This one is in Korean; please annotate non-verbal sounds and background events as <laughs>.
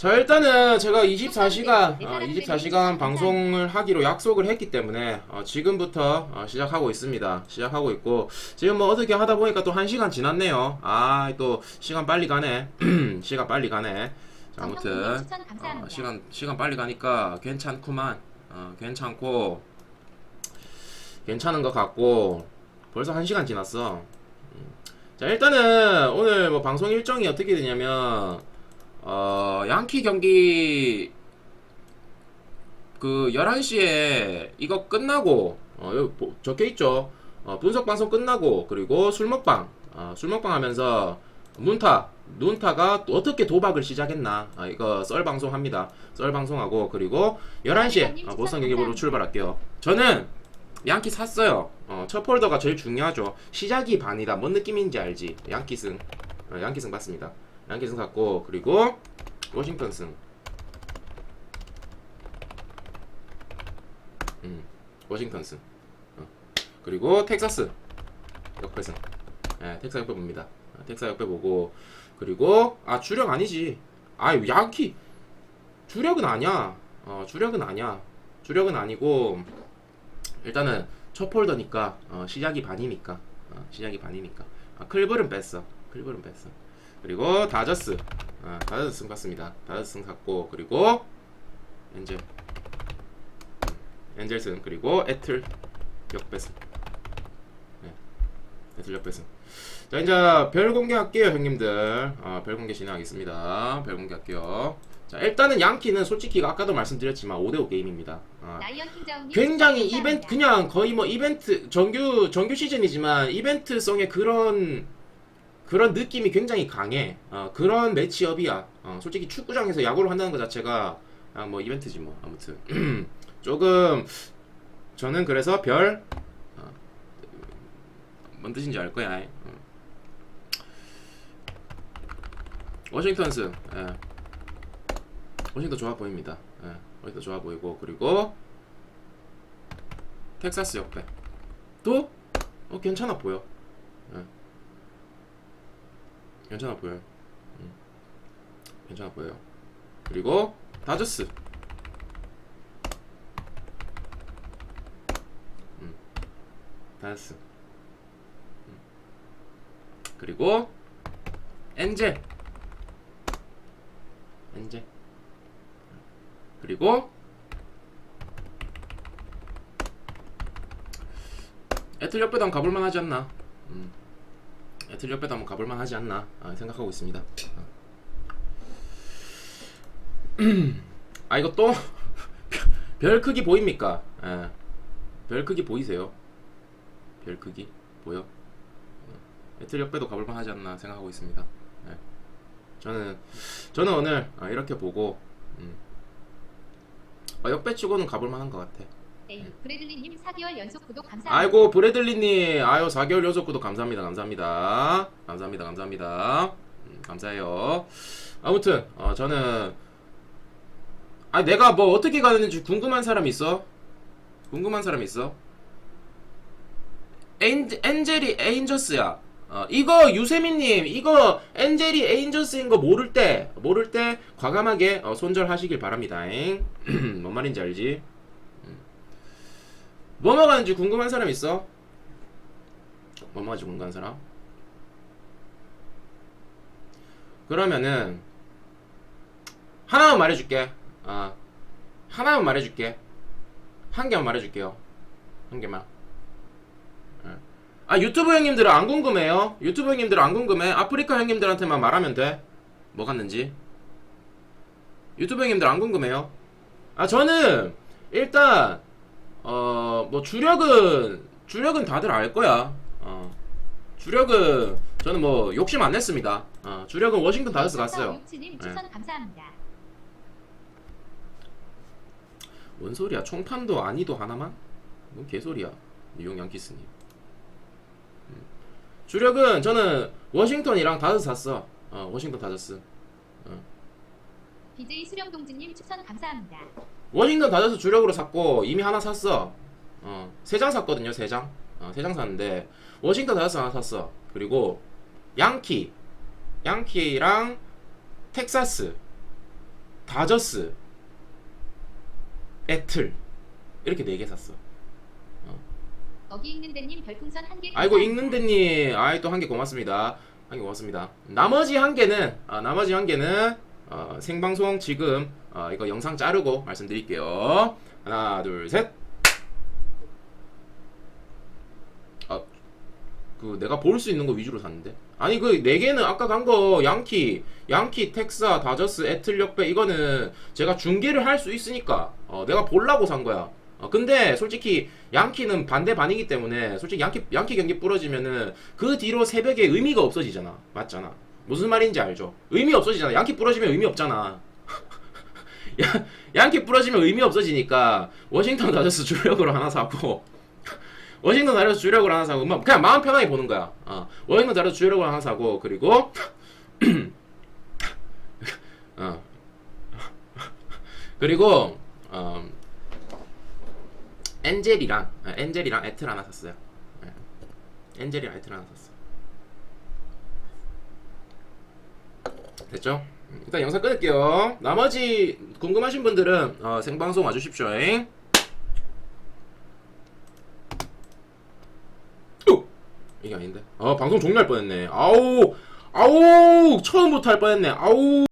자 일단은 제가 24시간 어, 24시간 방송을 하기로 약속을 했기 때문에 어, 지금부터 어, 시작하고 있습니다. 시작하고 있고 지금 뭐 어떻게 하다 보니까 또 1시간 지났네요. 아 또 시간 빨리 가네. <clears throat> 시간 빨리 가네. 자, 아무튼. 어, 시간 시간 빨리 가니까 괜찮구만. 어, 괜찮고 괜찮은 것 같고 벌써 1시간 지났어. 음. 자 일단은 오늘 뭐 방송 일정이 어떻게 되냐면 어, 양키 경기 그 11시에 이거 끝나고 어, 여기 보- 적혀 있죠. 어, 분석 방송 끝나고 그리고 술 먹방 어, 술 먹방 하면서 문타 눈타가 또 어떻게 도박을 시작했나 아, 이거 썰 방송합니다. 썰 방송하고 그리고 11시에 어, 보성 경기부로 출발할게요. 저는 양키 샀어요. 어, 첫 폴더가 제일 중요하죠. 시작이 반이다. 뭔 느낌인지 알지? 양키승. 어, 양키승 봤습니다. 양키승 샀고 그리고 워싱턴 승. 음, 워싱턴 승. 어. 그리고 텍사스 역배승. 예, 텍사 역배 봅니다. 어, 텍사 역배 보고 그리고 아 주력 아니지. 아 양키 주력은 아니야. 어, 주력은 아니야. 주력은 아니고 일단은 첫 폴더니까 어, 시작이 반이니까 어, 시작이 반이니까 아, 클블은 뺐어 클블은 뺐어 그리고 다저스. 아, 다저스 승 샀습니다. 다저스 승 샀고 그리고 엔젤. 음, 엔젤슨 그리고 애틀 역배승. 네, 애틀 역배승. 자 이제 별 공개할게요 형님들. 아, 별 공개 진행하겠습니다. 별 공개할게요. 자 일단은 양키는 솔직히 아까도 말씀드렸지만 5대5 게임입니다. 아, 굉장히 이벤트. 그냥 거의 뭐 이벤트 정규 정규 시즌이지만 이벤트성의 그런 그런 느낌이 굉장히 강해. 어, 그런 매치업이야. 어, 솔직히 축구장에서 야구를 한다는 것 자체가 그냥 뭐 이벤트지 뭐 아무튼 <clears throat> 조금 저는 그래서 별 어, 뭔 뜻인지 알 거야. 어. 워싱턴스 예. 워싱턴 좋아 보입니다. 예. 워싱턴 좋아 보이고 그리고 텍사스 역배 또 어, 괜찮아 보여. 예. 괜찮아 보여. 음. 괜찮아 보여요. 그리고 다저스. 음. 다저스. 음. 그리고 엔젤. 엔젤. 그리고 애틀 옆에도 한번 가볼만 하지 않나? 음. 애틀 옆에도 한번 가볼만 하지 않나 아, 생각하고 있습니다. 아 <clears throat> 이거 또 <laughs> 별 크기 보입니까? 예. 별 크기 보이세요? 별 크기 보여? 어. 애틀 옆에도 가볼만 하지 않나 생각하고 있습니다. 예. 저는 저는 오늘 아, 이렇게 보고 음. 아, 역배 치고는 가볼만한 것 같아. 브래들리님 4개월 연속 구독 감사합니다. 아이고 브래들리님. 아유 4개월 연속 구독 감사합니다. 감사합니다. 감사합니다. 감사합니다. 음, 감사해요. 아무튼 어, 저는 아 내가 뭐 어떻게 가는지 궁금한 사람 있어? 궁금한 사람 있어? 엔젤, 엔젤이 에인저스야. 어, 이거 유세민님 이거 엔젤이 에인저스인 거 모를 때 모를 때 과감하게 어, 손절하시길 바랍니다. <clears throat> 뭔 말인지 알지 뭐 먹었는지 궁금한 사람 있어? 뭐 먹었는지 궁금한 사람? 그러면은 하나만 말해줄게. 아 하나만 말해줄게. 한 개만 말해줄게요. 한 개만. 예. 아 유튜브 형님들은 안 궁금해요. 유튜브 형님들은 안 궁금해. 아프리카 형님들한테만 말하면 돼. 뭐 갔는지. 유튜브 형님들 안 궁금해요. 아 저는 일단 어, 뭐 주력은 주력은 다들 알 거야. 어. 주력은 저는 뭐 욕심 안 냈습니다. 어, 주력은 워싱턴 다저스 갔어요. 네. 추천 감사합니다. 뭔 소리야? 총판도 아니도 하나만? 뭔 개소리야? 이용 양키스님. 음. 주력은 저는 워싱턴이랑 다저스 샀어. 어, 워싱턴 다저스. BJ 수령동지님 추천 감사합니다. 워싱턴 다저스 주력으로 샀고 이미 하나 샀어. 어, 세 장 샀거든요, 세 장. 어, 세장 샀는데 워싱턴 다저스 하나 샀어. 그리고 양키, 양키랑 텍사스, 다저스, 애틀 이렇게 네 개 샀어. 어기 읽는데님 별풍선 한 개. 아이고 읽는데님, 아이 또 한 개 고맙습니다. 한 개 고맙습니다. 나머지 한 개는 아, 나머지 한 개는 어, 생방송 지금 어, 이거 영상 자르고 말씀드릴게요. 하나, 둘, 셋. 아, 그 내가 볼 수 있는 거 위주로 샀는데. 아니 그 네 개는 아까 간 거 양키, 양키, 텍사, 다저스, 애틀 역배 이거는 제가 중계를 할 수 있으니까 어, 내가 보려고 산 거야. 어, 근데 솔직히 양키는 반대 반이기 때문에 솔직히 양키 양키 경기 부러지면은 그 뒤로 새벽에 의미가 없어지잖아. 맞잖아. 무슨 말인지 알죠? 의미 없어지잖아. 양키 부러지면 의미 없잖아. <laughs> 야, 양키 부러지면 의미 없어지니까 워싱턴 다저스 주력으로 하나 사고 <laughs> 워싱턴 다저스 주력으로 하나 사고 뭐 그냥 마음 편하게 보는 거야. 어, 워싱턴 다저스 주력으로 하나 사고 그리고 <clears throat> 어. <laughs> 그리고 어, 엔젤이랑 아, 엔젤이랑 애틀 하나 샀어요. 예. 엔젤이랑 애틀 하나 샀어. 됐죠? 음, 일단 영상 끊을게요. 나머지 궁금하신 분들은 어, 생방송 와주십시오. 잉. 오! 이게 아닌데. 어 방송 종료할 뻔했네. 아우 아우 처음부터 할 뻔했네. 아우.